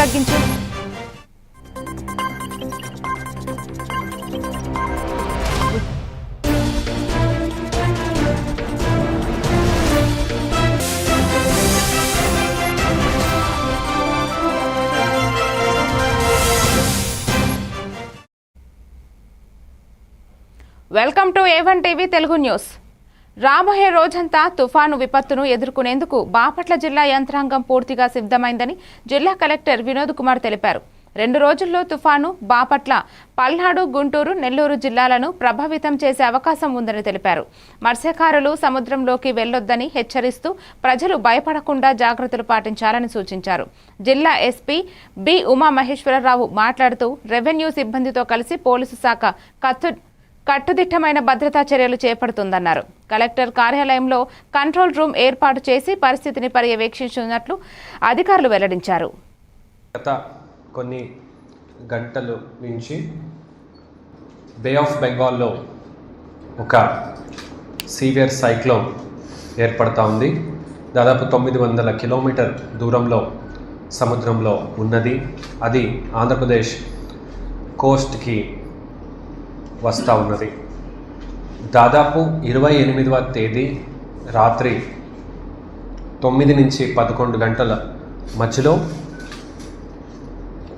తగ్గించు. Welcome to A one TV Telugu news. రాబోయే రోజంతా తుఫాను విపత్తును ఎదుర్కొనేందుకు బాపట్ల జిల్లా యంత్రాంగం పూర్తిగా సిద్ధమైందని జిల్లా కలెక్టర్ వినోద్ కుమార్ తెలిపారు. రెండు రోజుల్లో తుఫాను బాపట్ల పల్నాడు గుంటూరు నెల్లూరు జిల్లాలను ప్రభావితం చేసే అవకాశం ఉందని తెలిపారు. మత్స్యకారులు సముద్రంలోకి వెళ్ళొద్దని హెచ్చరిస్తూ ప్రజలు భయపడకుండా జాగ్రత్తలు పాటించాలని సూచించారు. జిల్లా ఎస్పీ బి ఉమామహేశ్వరరావు మాట్లాడుతూ రెవెన్యూ సిబ్బందితో కలిసి పోలీసు శాఖ కత్తు కట్టుదిట్టమైన భద్రతా చర్యలు చేపడుతుందన్నారు. కలెక్టర్ కార్యాలయంలో కంట్రోల్ రూమ్ ఏర్పాటు చేసి పరిస్థితిని పర్యవేక్షించున్నట్లు అధికారులు వెల్లడించారు. గత కొన్ని గంటలు నుంచి బే ఆఫ్ బెంగాల్లో ఒక సీవియర్ సైక్లోన్ ఏర్పడతా ఉంది. దాదాపు తొమ్మిది వందల కిలోమీటర్ దూరంలో సముద్రంలో ఉన్నది. అది ఆంధ్రప్రదేశ్ కోస్ట్కి వస్తూ ఉన్నది. దాదాపు ఇరవై ఎనిమిదవ తేదీ రాత్రి తొమ్మిది నుంచి పదకొండు గంటల మధ్యలో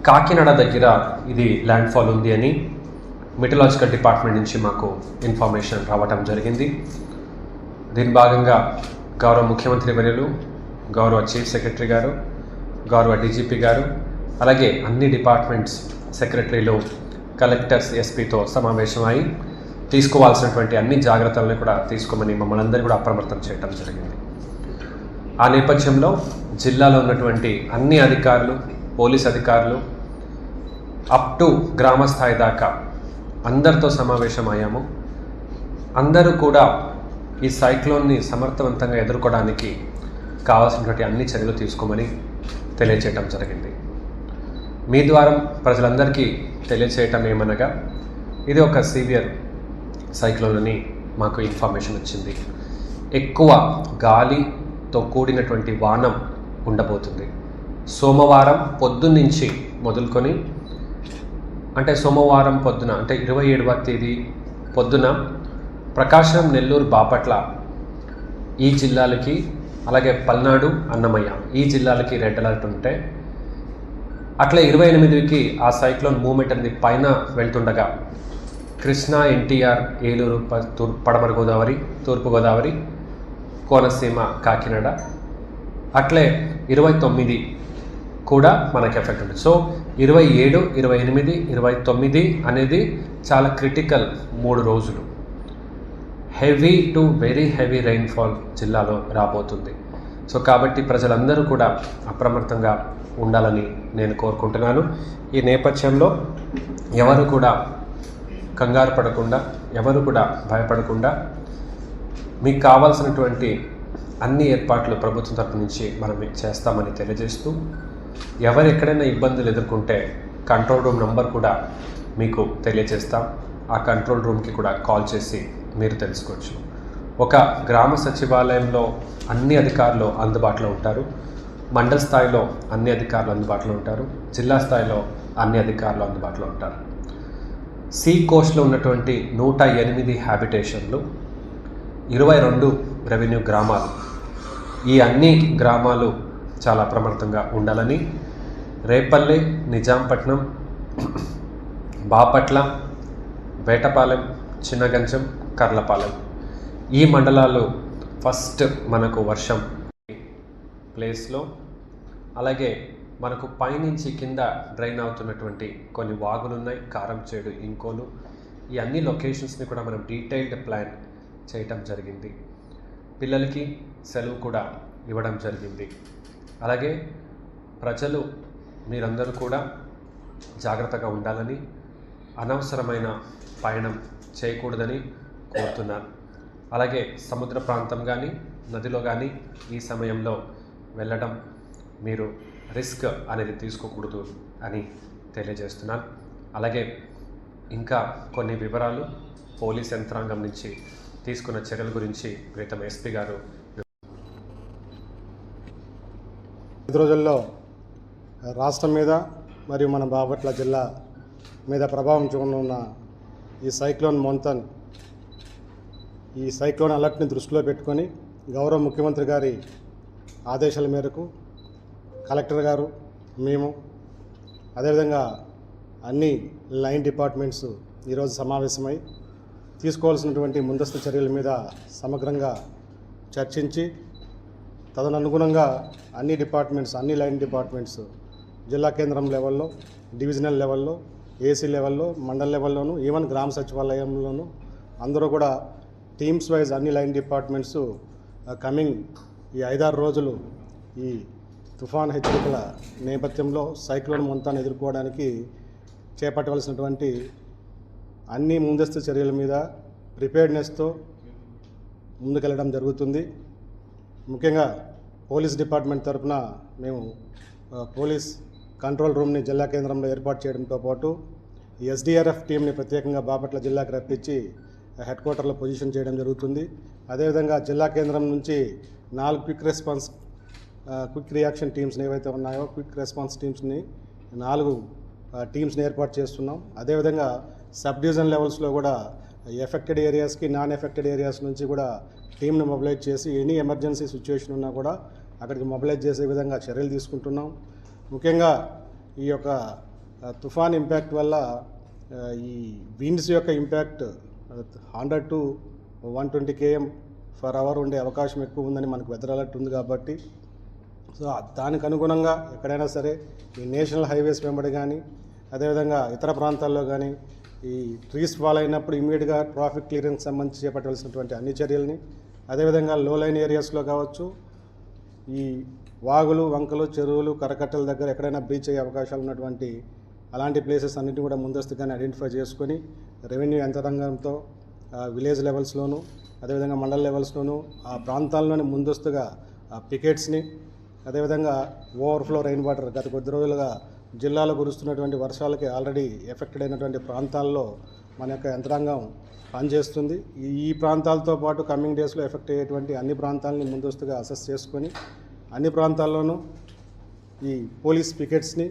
కాకినాడ దగ్గర ఇది ల్యాండ్ఫాల్ ఉంది అని మెటలాజికల్ డిపార్ట్మెంట్ నుంచి మాకు ఇన్ఫర్మేషన్ రావటం జరిగింది. దీని భాగంగా గౌరవ ముఖ్యమంత్రి వర్యులు గౌరవ చీఫ్ సెక్రటరీ గారు గౌరవ డీజీపీ గారు అలాగే అన్ని డిపార్ట్మెంట్స్ సెక్రటరీలు కలెక్టర్స్ ఎస్పీతో సమావేశమై తీసుకోవాల్సినటువంటి అన్ని జాగ్రత్తలను కూడా తీసుకోమని మమ్మల్ని అందరూ కూడా అప్రమత్తం చేయడం జరిగింది. ఆ నేపథ్యంలో జిల్లాలో ఉన్నటువంటి అన్ని అధికారులు పోలీస్ అధికారులు అప్ టు గ్రామ స్థాయి దాకా అందరితో సమావేశం అయ్యాము అందరూ కూడా ఈ సైక్లోన్ని సమర్థవంతంగా ఎదుర్కోవడానికి కావాల్సినటువంటి అన్ని చర్యలు తీసుకోమని తెలియచేయటం జరిగింది. మీ ద్వారా ప్రజలందరికీ తెలియచేయటం ఏమనగా ఇది ఒక సీవియర్ సైక్లోన్ అని మాకు ఇన్ఫర్మేషన్ వచ్చింది. ఎక్కువ గాలితో కూడినటువంటి వానం ఉండబోతుంది. సోమవారం పొద్దున్నుంచి మొదలుకొని అంటే సోమవారం పొద్దున అంటే ఇరవై ఏడవ తేదీ పొద్దున ప్రకాశం నెల్లూరు బాపట్ల ఈ జిల్లాలకి అలాగే పల్నాడు అన్నమయ్య ఈ జిల్లాలకి రెడ్ అలర్ట్ ఉంటే అట్లా ఇరవై ఎనిమిదికి ఆ సైక్లోన్ మూమెంట్ అనేది పైన వెళ్తుండగా కృష్ణా ఎన్టీఆర్ ఏలూరు ప- తూర్ పడమర గోదావరి తూర్పు గోదావరి కోనసీమ కాకినాడ. అట్లే ఇరవై తొమ్మిది కూడా మనకి ఎఫెక్ట్ ఉంటుంది. సో ఇరవై ఏడు ఇరవై ఎనిమిది ఇరవై తొమ్మిది అనేది చాలా క్రిటికల్ మూడు రోజులు. Heavy to very heavy rainfall జిల్లాలో రాబోతుంది. సో కాబట్టి ప్రజలందరూ కూడా అప్రమత్తంగా ఉండాలని నేను కోరుకుంటున్నాను. ఈ నేపథ్యంలో ఎవరు కూడా కంగారు పడకుండా ఎవరు కూడా భయపడకుండా మీకు కావాల్సినటువంటి అన్ని ఏర్పాట్లు ప్రభుత్వం తరపు నుంచి మనం చేస్తామని తెలియజేస్తూ ఎవరు ఎక్కడైనా ఇబ్బందులు ఎదుర్కొంటే కంట్రోల్ రూమ్ నంబర్ కూడా మీకు తెలియజేస్తాం. ఆ కంట్రోల్ రూమ్కి కూడా కాల్ చేసి మీరు తెలుసుకోవచ్చు. ఒక గ్రామ సచివాలయంలో అన్ని అధికారులు అందుబాటులో ఉంటారు. మండల స్థాయిలో అన్ని అధికారులు అందుబాటులో ఉంటారు. జిల్లా స్థాయిలో అన్ని అధికారులు అందుబాటులో ఉంటారు. సీ కోస్ట్లో ఉన్నటువంటి నూట ఎనిమిది హ్యాబిటేషన్లు ఇరవై రెండు రెవెన్యూ గ్రామాలు. ఈ అన్ని గ్రామాలు చాలా అప్రమత్తంగా ఉండాలని రేపల్లె నిజాంపట్నం బాపట్ల వేటపాలెం చిన్నగంజం కర్లపాలెం. ఈ మండలాలు ఫస్ట్ మనకు వర్షం. ప్లేస్లో అలాగే మనకు పైనుంచి కింద డ్రైన్ అవుతున్నటువంటి కొన్ని వాగులు ఉన్నాయి కారంచేడు ఇంకోలు. ఈ అన్ని లొకేషన్స్ని కూడా మనం డీటెయిల్డ్ ప్లాన్ చేయటం జరిగింది. పిల్లలకి సెలవు కూడా ఇవ్వడం జరిగింది. అలాగే ప్రజలు మీరందరూ కూడా జాగ్రత్తగా ఉండాలని అనవసరమైన పయనం చేయకూడదని కోరుతున్నాను. అలాగే సముద్ర ప్రాంతం కానీ నదిలో కానీ ఈ సమయంలో వెళ్ళడం మీరు రిస్క్ అనేది తీసుకోకూడదు అని తెలియజేస్తున్నాను. అలాగే ఇంకా కొన్ని వివరాలు పోలీస్ యంత్రాంగం నుంచి తీసుకున్న చర్యల గురించి ప్రీతం ఎస్పీ గారు ఐదు రోజుల్లో రాష్ట్రం మీద మరియు మన బాపట్ల జిల్లా మీద ప్రభావం చూడనున్న ఈ సైక్లోన్ మొంతన్ ఈ సైక్లోన్ అలర్ట్ని దృష్టిలో పెట్టుకొని గౌరవ ముఖ్యమంత్రి గారి ఆదేశాల మేరకు కలెక్టర్ గారు మేము అదేవిధంగా అన్ని లైన్ డిపార్ట్మెంట్స్ ఈరోజు సమావేశమై తీసుకోవాల్సినటువంటి ముందస్తు చర్యల మీద సమగ్రంగా చర్చించి తదనుగుణంగా అన్ని డిపార్ట్మెంట్స్ అన్ని లైన్ డిపార్ట్మెంట్స్ జిల్లా కేంద్రం లెవెల్లో డివిజనల్ లెవెల్లో ఏసీ లెవెల్లో మండల లెవెల్లోనూ ఈవెన్ గ్రామ సచివాలయంలోనూ అందరూ కూడా టీమ్స్ వైజ్ అన్ని లైన్ డిపార్ట్మెంట్స్ కమింగ్ ఈ ఐదారు రోజులు ఈ తుఫాన్ హెచ్చరికల నేపథ్యంలో సైక్లోన్ మొంతాన్ని ఎదుర్కోవడానికి చేపట్టవలసినటువంటి అన్ని ముందస్తు చర్యల మీద ప్రిపేర్డ్నెస్తో ముందుకెళ్ళడం జరుగుతుంది. ముఖ్యంగా పోలీస్ డిపార్ట్మెంట్ తరఫున మేము పోలీస్ కంట్రోల్ రూమ్ని జిల్లా కేంద్రంలో ఏర్పాటు చేయడంతో పాటు ఎస్డిఆర్ఎఫ్ టీంని ప్రత్యేకంగా బాపట్ల జిల్లాకు రప్పించి హెడ్ క్వార్టర్లో పొజిషన్ చేయడం జరుగుతుంది. అదేవిధంగా జిల్లా కేంద్రం నుంచి నాలుగు క్విక్ రెస్పాన్స్ క్విక్ రియాక్షన్ టీమ్స్ని ఏవైతే ఉన్నాయో క్విక్ రెస్పాన్స్ టీమ్స్ని నాలుగు టీమ్స్ని ఏర్పాటు చేస్తున్నాం. అదేవిధంగా సబ్ డివిజన్ లెవెల్స్లో కూడా ఎఫెక్టెడ్ ఏరియాస్కి నాన్ ఎఫెక్టెడ్ ఏరియాస్ నుంచి కూడా టీంని మొబిలైజ్ చేసి ఎనీ ఎమర్జెన్సీ సిచ్యువేషన్ ఉన్నా కూడా అక్కడికి మొబిలైజ్ చేసే విధంగా చర్యలు తీసుకుంటున్నాం. ముఖ్యంగా ఈ యొక్క తుఫాన్ ఇంపాక్ట్ వల్ల ఈ విండ్స్ యొక్క impact hundred to one twenty KM per hour ఉండే అవకాశం ఎక్కువ ఉందని మనకు వెదర్ అలర్ట్ ఉంది కాబట్టి సో దానికి అనుగుణంగా ఎక్కడైనా సరే ఈ నేషనల్ హైవేస్ వెంబడి కానీ అదేవిధంగా ఇతర ప్రాంతాల్లో కానీ ఈ ట్రీస్ ఫాల్ అయినప్పుడు ఇమీడియట్గా ట్రాఫిక్ క్లియరెన్స్ సంబంధించి చేపట్టవలసినటువంటి అన్ని చర్యల్ని అదేవిధంగా లో లైన్ ఏరియాస్లో కావచ్చు ఈ వాగులు వంకలు చెరువులు కరకట్టల దగ్గర ఎక్కడైనా బ్రీచ్ అయ్యే అవకాశాలు ఉన్నటువంటి అలాంటి ప్లేసెస్ అన్నింటినీ కూడా ముందస్తుగానే ఐడెంటిఫై చేసుకొని రెవెన్యూ యంత్రాంగంతో విలేజ్ లెవెల్స్లోను అదేవిధంగా మండల లెవెల్స్లోను ఆ ప్రాంతాల్లోని ముందస్తుగా పికెట్స్ని అదేవిధంగా ఓవర్ఫ్లో రెయిన్ వాటర్ గత కొద్ది రోజులుగా జిల్లాలో కురుస్తున్నటువంటి వర్షాలకి ఆల్రెడీ ఎఫెక్టెడ్ అయినటువంటి ప్రాంతాల్లో మన యొక్క యంత్రాంగం పనిచేస్తుంది. ఈ- ఈ ప్రాంతాలతో పాటు కమింగ్ డేస్లో ఎఫెక్ట్ అయ్యేటువంటి అన్ని ప్రాంతాలని ముందస్తుగా అసెస్ చేసుకొని అన్ని ప్రాంతాల్లోనూ ఈ పోలీస్ పికెట్స్ని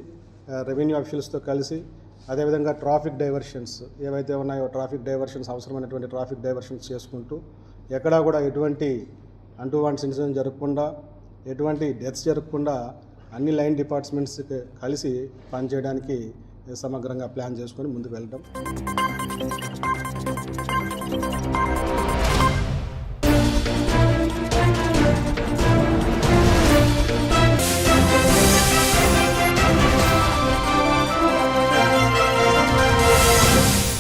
రెవెన్యూ అఫీషియల్స్తో కలిసి అదేవిధంగా ట్రాఫిక్ డైవర్షన్స్ ఏవైతే ఉన్నాయో ట్రాఫిక్ డైవర్షన్స్ అవసరమైనటువంటి ట్రాఫిక్ డైవర్షన్స్ చేసుకుంటూ ఎక్కడా కూడా ఎటువంటి అంటూ వాంట్స్ ఇన్సిడెంట్ జరగకుండా ఎటువంటి డెత్స్ జరగకుండా అన్ని లైన్ డిపార్ట్మెంట్స్కి కలిసి పనిచేయడానికి సమగ్రంగా ప్లాన్ చేసుకొని ముందుకు వెళ్ళడం